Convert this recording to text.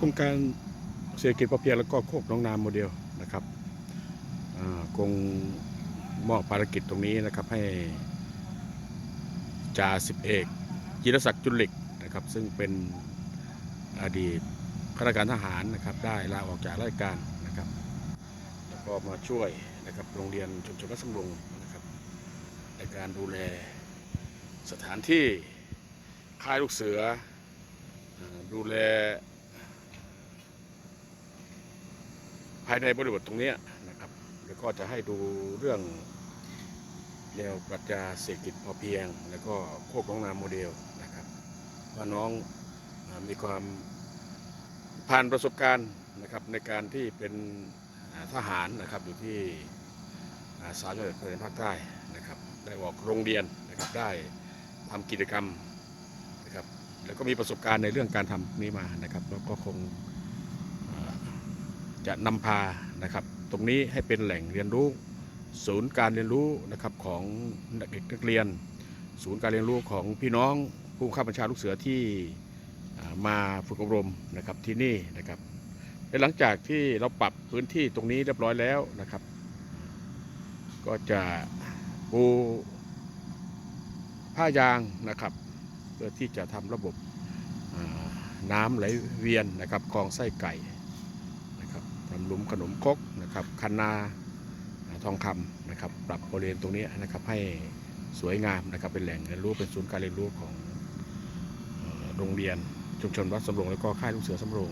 โครงการเศรษฐกิจพอเพียงแล้วก็โคกน้องนามโมเดลนะครับคงมอบภารกิจตรงนี้นะครับให้จ่าสิบเอกจิรศักดิ์จุลิกนะครับ ซึ่งเป็นอดีตข้าราชการทหารนะครับ ได้ลาออกจากราชการนะครับ แล้วก็มาช่วยนะครับโรงเรียนชุมชนวัดสำรงนะครับ ในการดูแลสถานที่ค่ายลูกเสือดูแล ภายในบริบทตรงนี้นะครับแล้วก็จะให้ดูเรื่องแนวปรัชญาเศรษฐกิจพอเพียง แล้วก็โคกน้องนาโมเดลนะครับว่าน้องมีความผ่านประสบการณ์นะครับในการที่เป็นทหารนะครับอยู่ที่อ่าสามจังหวัดในภาคใต้นะครับได้ออกโรงเรียนนะครับได้ทำกิจกรรมนะครับแล้วก็มีประสบการณ์ในเรื่องการทำนี้มานะครับแล้วก็คง จะนำพานะครับ ตรงนี้ให้เป็นแหล่งเรียนรู้ ศูนย์การเรียนรู้นะครับของเด็กนักเรียน ศูนย์การเรียนรู้ของพี่น้องผู้บังคับบัญชาลูกเสือที่มาฝึกอบรมนะครับที่นี่นะครับและหลังจากที่เราปรับพื้นที่ตรงนี้เรียบร้อยแล้วนะครับ ก็จะปูผ้ายางนะครับ เพื่อที่จะทำระบบน้ำไหลเวียนนะครับคลองไส้ไก่ นะครับทำหลุมขนมคกนะครับคันนาทองคำนะครับปรับบริเวณตรงนี้นะครับให้สวยงามนะครับเป็นแหล่งเรียนรู้เป็นศูนย์การเรียนรู้ของโรงเรียนชุมชนวัดสำโรงแล้วก็ค่ายลูกเสือสำโรง